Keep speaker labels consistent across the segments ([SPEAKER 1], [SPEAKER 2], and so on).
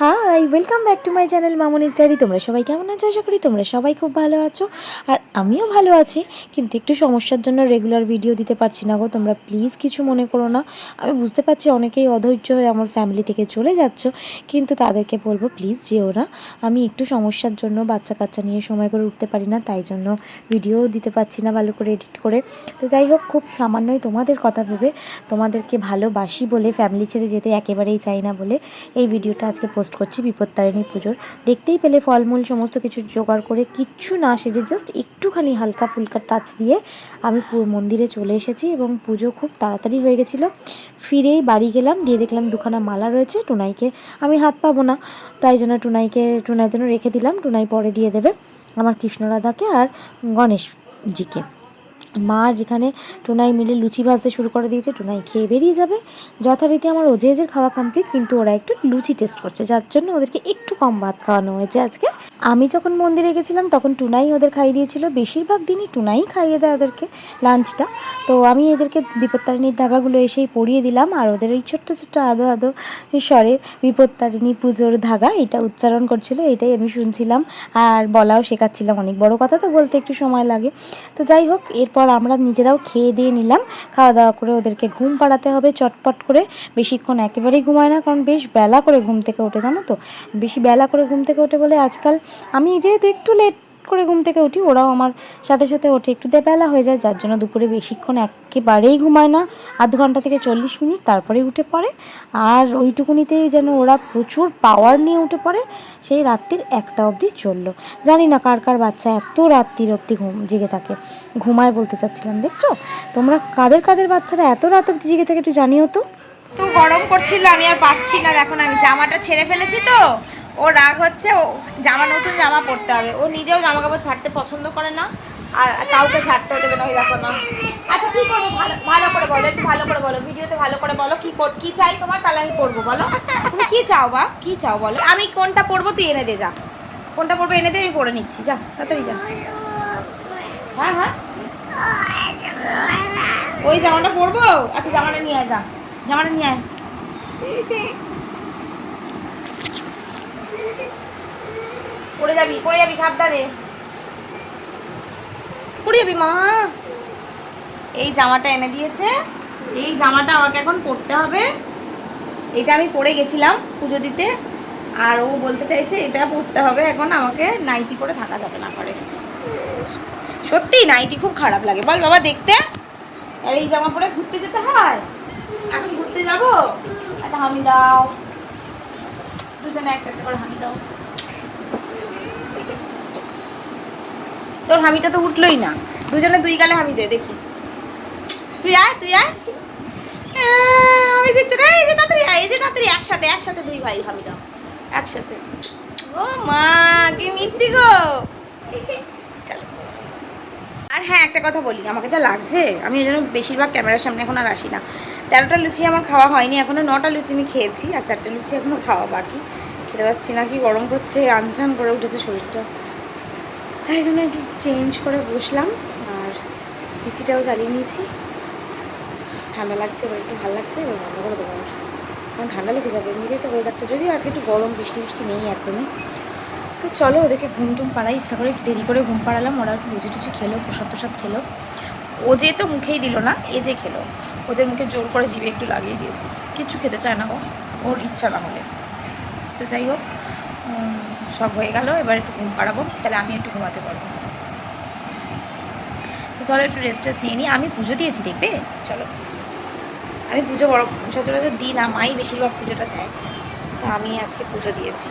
[SPEAKER 1] Hi welcome back to my channel Mamoni's diary তোমরা সবাই কেমন আছো? আশা করি তোমরা সবাই খুব ভালো আছো। আর আমিও ভালো আছি, কিন্তু একটু সমস্যার জন্য রেগুলার ভিডিও দিতে পারছি না গো। তোমরা প্লিজ কিছু মনে করো না। আমি বুঝতে পারছি অনেকেই অধৈর্য হয়ে আমার ফ্যামিলি থেকে চলে যাচ্ছ, কিন্তু তাদেরকে বলব প্লিজ যেও না। আমি একটু সমস্যার জন্য বাচ্চা কাচ্চা নিয়ে সময় করে উঠতে পারি না, তাই জন্য ভিডিও দিতে পারছি না ভালো করে এডিট করে। তো যাই হোক, খুব সামান্যই তোমাদের কথা ভেবে তোমাদেরকে ভালোবাসি বলে ফ্যামিলি ছেড়ে যেতে একেবারেই চাই না বলে এই ভিডিওটা আজকে পোস্ট করছি বিপত্তারিণী পুজোর। দেখতেই পেলে ফলমূল, সমস্ত কিছু জোগাড় করে কিচ্ছু না সেজে জাস্ট একটুখানি হালকা ফুলকা টাচ দিয়ে আমি মন্দিরে চলে এসেছি এবং পুজো খুব তাড়াতাড়ি হয়ে গেছিল। ফিরেই বাড়ি গেলাম দিয়ে দেখলাম দুখানা মালা রয়েছে, টুনাইকে আমি হাত পাবো না। তাই জন্য টুনাইকে, টুনাইয়ের জন্য রেখে দিলাম, টুনাই পরে দিয়ে দেবে আমার কৃষ্ণরাধাকে আর গণেশজিকে। মা যেখানে টুনাই মিলে লুচি ভাজতে শুরু করে দিয়েছে, টুনাই খেয়ে বেরিয়ে যাবে। যথারীতি আমার ওজেজের খাওয়া কমপ্লিট কিন্তু ওরা একটু লুচি টেস্ট করছে, যার জন্য ওদেরকে একটু কম ভাত খাওয়ানো হয়েছে আজকে। আমি যখন মন্দিরে গেছিলাম, তখন টুনাই ওদের খাইয়ে দিয়েছিল। বেশিরভাগ দিনই টুনাই খাইয়ে দেয় ওদেরকে লাঞ্চটা তো আমি এদেরকে বিপত্তারিণীর ধাগাগুলো এসেই পরিয়ে দিলাম, আর ওদের ওই ছোট্ট ছোট্ট আদো আদো স্বরে বিপত্তারিণী পুজোর ধাগা, এটা উচ্চারণ করছিল, এটাই আমি শুনছিলাম। আর বলাও শেখাচ্ছিলাম, অনেক বড় কথা তো বলতে একটু সময় লাগে। তো যাই হোক, এরপর আমরা নিজেরাও খেয়ে দিয়ে নিলাম। খাওয়া দাওয়া করে ওদেরকে ঘুম পাড়াতে হবে চটপট করে। বেশিক্ষণ একেবারেই ঘুমায় না, কারণ বেশ বেলা করে ঘুম থেকে ওঠে, জানো তো? বেশি বেলা করে ঘুম থেকে ওঠে বলে আজকাল আমি যেহেতু একটু লেট করে ঘুম থেকে উঠি, ওরাও আমার সাথে সাথে ওঠে। একটু বেলা হয়ে যায়, যার জন্য দুপুরে বেশিক্ষণ একেবারেই ঘুমায় না। আধ ঘণ্টা থেকে চল্লিশ মিনিট তারপরেই উঠে পড়ে। আর ওইটুকুনিতেই যেন ওরা প্রচুর পাওয়ার নিয়ে উঠে পড়ে, সেই রাত্রির একটা অবধি চলল। জানি না কার কার বাচ্চা এত রাত্রির অবধি ঘুম জেগে থাকে। ঘুমায় বলতে চাচ্ছিলাম, দেখছ? তোমরা কাদের কাদের বাচ্চারা এত রাত অবধি জেগে থাকে একটু জানিও তো।
[SPEAKER 2] তো গরম করছিল, আমি আর পাচ্ছি না। এখন আমি জামাটা ছেড়ে ফেলেছি তো। ও রাগ হচ্ছে, ও জামা, নতুন জামা পরতে হবে। ও নিজেও জামা কাপড় ছাড়তে পছন্দ করে না, আর কাউকে ছাড়তে দেবে না, ওই দেখো না। আচ্ছা কি করব? ভালো ভালো করে বলো, একটু ভালো করে বলো, ভিডিওতে ভালো করে বলো, কি কর, কি চাই তোমার? তাহলে আমি করব বলো। তুমি কি চাও বা কি চাও, বলো? আমি কোনটা পরবো, তুই এনে দে, যা। কোনটা পরবো, এনে দে, আমি পরে নিচ্ছি, যা, তাড়াতাড়ি যা। হ্যাঁ হ্যাঁ। ওই জামাটা পরবো? আচ্ছা জামাটা নিয়ে যা। জামাটা নিয়ে আয়। পড়ে যাবি পড়ে যাবি সাবধানে। পড়ে যাবি মা। এই জামাটা এনে দিয়েছে। এই জামাটা আমাকে এখন পরতে হবে। এটা আমি পরে গেছিলাম পুজো দিতে। আর ও বলতে চাইছে এটা পরতে হবে, এখন আমাকে নাইটি পরে থাকা যাবে না করে সত্যি নাইটি খুব খারাপ লাগে। বল বাবা দেখতে। আর এই জামা পরে ঘুরতে যেতে হয়? এখন ঘুরতে যাব? একটা হামি দাও। দুজনে একটা একটা করে হামি দাও। তোর হামিটা তো উঠলোই না। দুজনে দুই গালে হামি দে, দেখি। তুই আয় তুই আয়। আমি দেখতে এই যে তাড়াতাড়ি আয়, এই যে তাড়াতাড়ি, একসাথে একসাথে দুই ভাই হামি দাও। একসাথে। ও মা, কি মিথ্যি গো। চলো। আর হ্যাঁ একটা কথা বলি, আমাকে যা লাগছে, আমি ওই জন্য বেশিরভাগ ক্যামেরার সামনে এখন আর আসি না। তেরোটা লুচি আমার খাওয়া হয়নি, এখনও নটা লুচি আমি খেয়েছি, আর চারটে লুচি এখনও খাওয়া বাকি। খেতে পাচ্ছি না, কি গরম করছে, আনচান করে উঠেছে শরীরটা। তাই জন্য একটু চেঞ্জ করে বসলাম, আর এসিটাও চালিয়ে নিয়েছি। ঠান্ডা লাগছে, এবার একটু ভালো লাগছে, এবার বন্ধ করে দেবো। কারণ ঠান্ডা লেগে যাবে, এমনিতেই তো ওয়েদারটা যদিও আজকে একটু গরম, বৃষ্টি বৃষ্টি নেই একদমই। তো চলো ওদেরকে ঘুম টুম পাড়াই, ইচ্ছা করে একটু দেরি করে ঘুম পাড়ালাম, ওরা একটু লুচি টুচি খেলো, প্রসাদ প্রসাদ খেলো। ও যে তো মুখেই দিল না, এ যে খেলো। ওদের মুখে জোর করে জিভে একটু লাগিয়ে দিয়েছি। কিচ্ছু খেতে চায় না ও ওর ইচ্ছা না হলে। তো যাই হোক সব হয়ে গেল, এবার একটু ঘুম পাড়াবো, তাহলে আমি একটু ঘুমাতে পারব। চলো একটু রেস্ট টেস্ট নিয়ে নিই। আমি পুজো দিয়েছি, দেখবে? চলো। আমি পুজো বড়, সচরাচর দিই না, মাই বেশিরভাগ পুজোটা দেয়। তা আমি আজকে পুজো দিয়েছি।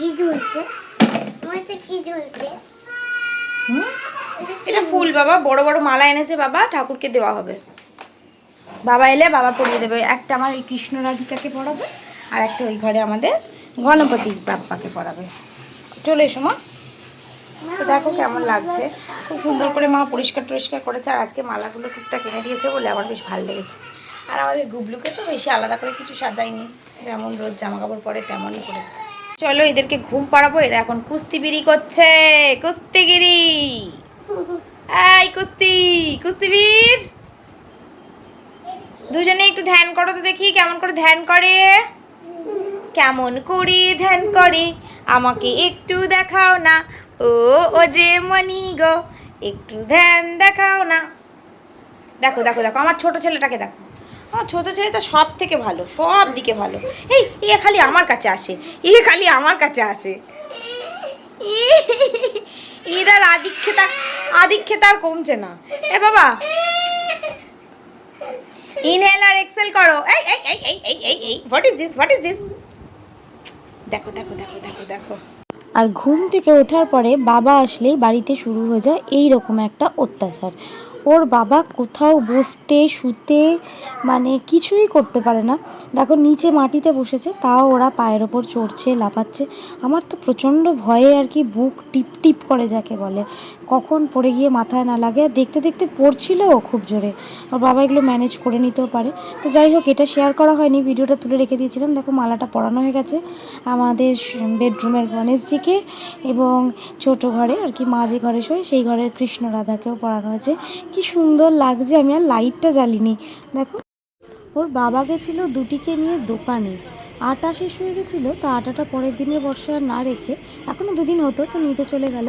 [SPEAKER 3] কি ঝুলছে কি ঝুলছে
[SPEAKER 2] এটা ফুল বাবা, বড় বড় মালা এনেছে বাবা, ঠাকুরকে দেওয়া হবে। বাবা এলে বাবা পরিয়ে দেবে। একটা আমার ওই কৃষ্ণ রাধিকাকে পড়াবে, আর একটা ওই ঘরে আমাদের গণপতি বাপ্পাকে পড়াবে। চলে এসো মা। তো দেখো কেমন লাগছে। খুব সুন্দর করে মা পরিষ্কার টরিষ্কার করেছে, আর আজকে মালাগুলো টুকটাক এনে দিয়েছে বলে আমার বেশ ভালো লেগেছে। আর আমাদের গুবলুকে তো বেশি আলাদা করে কিছু সাজাইনি যেমন রোজ জামা কাপড় পরে তেমনই করেছে চলো এদেরকে ঘুম পাড়াবো, এরা এখন কুস্তিবিরি করছে, কুস্তিগিরি। এই কুস্তি কুস্তিবীর দুজনে একটু ধ্যান করো তো দেখি, কেমন করে ধ্যান করে? কেমন করে ধ্যান করে? আমাকে একটু দেখাও না। ও ও যে মনি গো, একটু ধ্যান দেখাও না। দেখো দেখো দেখো, আমার ছোট ছেলেটাকে দেখো। আমার ছোট তো সব থেকে ভালো, সব দিকে ভালো। এই, এ খালি আমার কাছে আসে, এ খালি আমার কাছে আসে। এরার আদিক্ষেতা আদিক্ষেতা আর কমছে না। এ বাবা। ইনহেল আর এক্সেল করো। এই এই এই এই এই এই এই what is this what is this দেখো দেখো দেখো দেখো দেখো।
[SPEAKER 1] আর ঘুম থেকে ওঠার পরে বাবা আসলেই বাড়িতে শুরু হয়ে যায় এই রকম একটা অত্যাচার। ওর বাবা কোথাও বসতে, শুতে মানে কিছুই করতে পারে না। দেখো, নিচে মাটিতে বসেছে, তাও ওরা পায়ের ওপর চড়ছে, লাফাচ্ছে। আমার তো প্রচণ্ড ভয়ে আর কি বুক টিপ টিপ করে যাকে বলে। কখন পড়ে গিয়ে মাথায় না লাগে, আর দেখতে দেখতে পড়ছিল খুব জোরে। ওর বাবা এগুলো ম্যানেজ করে নিতেও পারে। তো যাই হোক, এটা শেয়ার করা হয়নি, ভিডিওটা তুলে রেখে দিয়েছিলাম। দেখো, মালাটা পরানো হয়ে গেছে আমাদের বেডরুমের গণেশজিকে এবং ছোট ঘরে আর কি মা যে ঘরে শোয়, সেই ঘরের কৃষ্ণ রাধাকেও পরানো হয়েছে। কি সুন্দর লাগছে আমি আর লাইটটা জ্বালিনি। দেখো ওর বাবা গেছিল দুটিকে নিয়ে দোকানে। আটা শেষ হয়ে গেছিল তা আটাটা পরের দিনের বর্ষা আর না রেখে এখনও দুদিন হতো তো নিতে চলে গেল।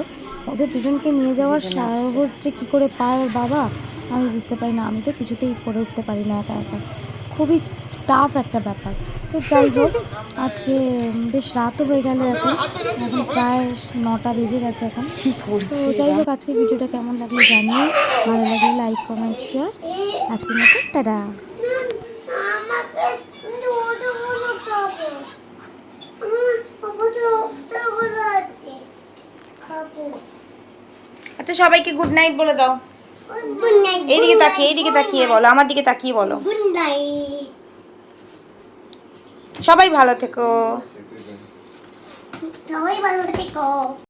[SPEAKER 1] ওদের দুজনকে নিয়ে যাওয়ার সাহস যে কী করে পায় ওর বাবা আমি বুঝতে পারি না। আমি তো কিছুতেই পড়ে উঠতে পারি না একা একা। খুবই টাফ একটা ব্যাপার। তো যাই হোক আজকে বেশ রাতও হয়ে গেল এখন। এখন প্রায় নটা বেজে গেছে এখন।
[SPEAKER 2] কি
[SPEAKER 1] তো যাই হোক আজকে ভিডিওটা কেমন লাগল জানিও। ভালো লাগলে লাইক কমেন্ট শেয়ার আজকের মতো টাটা।
[SPEAKER 2] আচ্ছা সবাইকে গুড নাইট বলে দাও।
[SPEAKER 3] গুড নাইট
[SPEAKER 2] এইদিকে তাকিয়ে এইদিকে তাকিয়ে বলো আমার দিকে তাকিয়ে বলো।
[SPEAKER 3] গুড নাইট
[SPEAKER 2] সবাই ভালো থেকো।
[SPEAKER 3] সবাই ভালো থেকো।